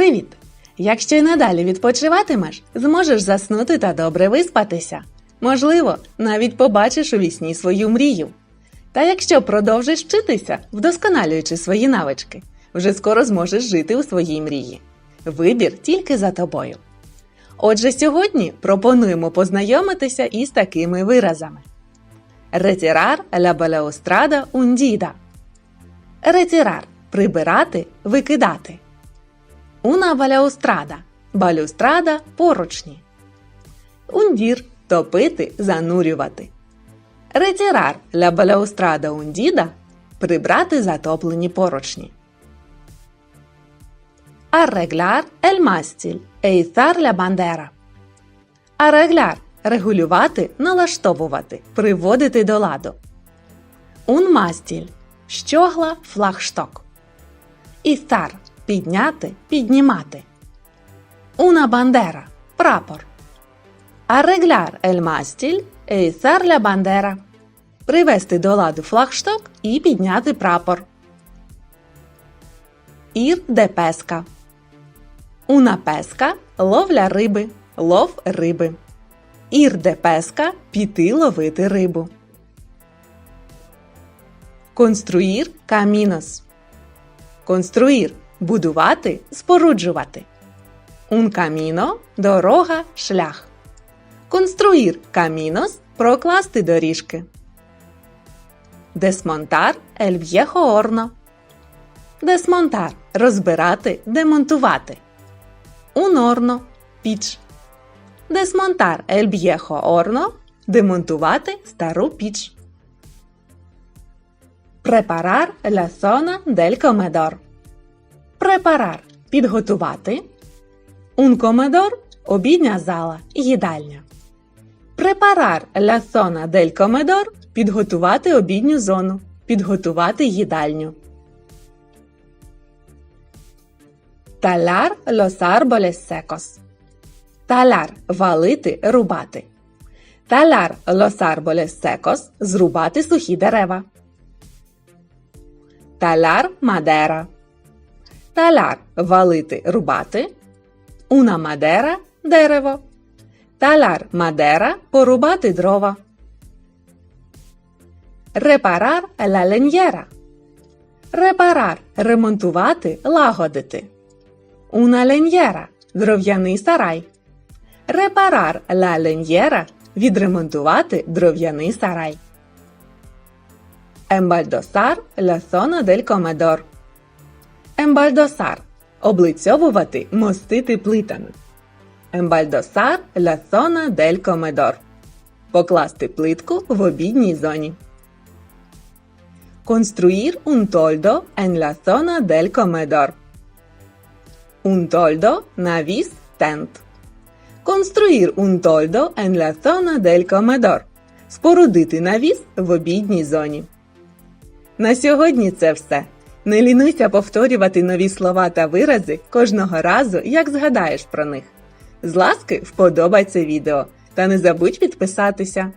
Привіт! Якщо й надалі відпочиватимеш, зможеш заснути та добре виспатися. Можливо, навіть побачиш у вісні свою мрію. Та якщо продовжиш вчитися, вдосконалюючи свої навички, вже скоро зможеш жити у своїй мрії. Вибір тільки за тобою. Отже, сьогодні пропонуємо познайомитися із такими виразами: Ретірар ля балеострада ундіда. Ретірар прибирати, викидати. Una балеострада балюстрада поручні. Ундір топити, занурювати. Ретірар ля балеострада ундіда прибрати затоплені поручні. Arreglar el mástil e izar la bandera. Регулювати, налаштовувати, приводити до ладу. Un mástil – щогла, флагшток. Ізар – підняти, піднімати. Una bandera – прапор. Arreglar el e izar la bandera. Привести до ладу флагшток і підняти прапор. Ір де песка. Una песка ловля риби, лов риби. Ір де песка піти ловити рибу. Конструїр камінос. Конструїр будувати, споруджувати. Un каміно дорога, шлях. Конструїр камінос прокласти доріжки. Десмонтар ель в'єхо орно. Десмонтар розбирати, демонтувати. Horno – піч. Десмонтар ель в'єхо орно демонтувати стару піч. Препарар ля зона дель комедор. Препарар підготувати. Un комедор обідня зала, їдальня. Препарар ля зона дель комедор підготувати обідню зону, підготувати їдальню. Таляр los árboles secos. Таляр валити, рубати. Таляр los árboles secos зрубати сухі дерева. Таляр мадера. Таляр валити, рубати. Una мадера дерево. Таляр мадера порубати дрова. Репарар la leñera. Репарар ремонтувати, лагодити. Una leñera – дров'яний сарай. Репарар ла leñera – відремонтувати дров'яний сарай. Ембальдосар ла зона дель комедор. Ембальдосар – облицьовувати, мостити плитами. Ембальдосар ла зона дель комедор. Покласти плитку в обідній зоні. Construir un toldo en la zona del comedor. Un навіс, тент. Construir un toldo en la zona del comedor. Спорудити навіс в обідній зоні. На сьогодні це все. Не лінуйся повторювати нові слова та вирази кожного разу, як згадаєш про них. З ласки вподобай це відео та не забудь підписатися.